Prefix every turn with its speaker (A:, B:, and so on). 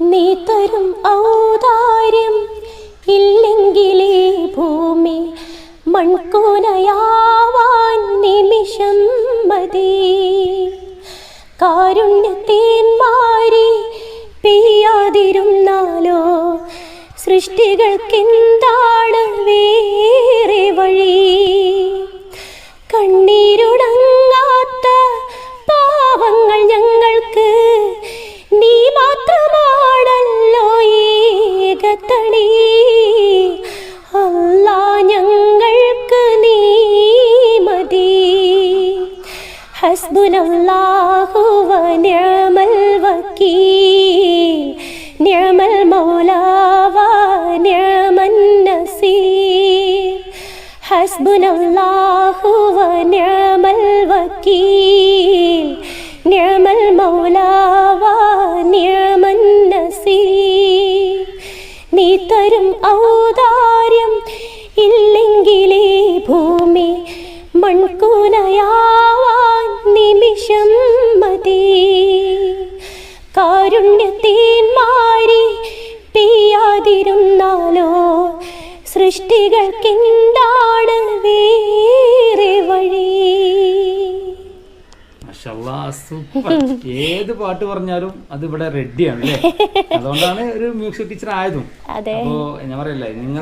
A: നീ തരും ഔദാര്യം ഇല്ലെങ്കിലേ ഭൂമി മൺകൂനയാവാൻ നിമിഷം മതി. കാരുണ്യത്തേന്മാരി പെയ്യാതിരുന്നാലോ സൃഷ്ടികൾക്കെന്താണ് വേറെ വഴി? കണ്ണീരുടങ്ങാത്ത പാവങ്ങൾ ഞങ്ങൾക്ക് ഔദാര്യം ഇല്ലെങ്കിലേ ഭൂമി മൺകൂനയാവാൻ സൃഷ്ടികൾക്കെന്താണ് വേറെ വഴി?
B: സൂപ്പർ. ഏത് പാട്ട് പറഞ്ഞാലും അത് ഇവിടെ റെഡിയാണ് അല്ലേ? അതുകൊണ്ടാണ് ഒരു മ്യൂസിക് ടീച്ചർ ആയതും. അപ്പോ ഞാൻ പറയല്ലേ നിങ്ങൾ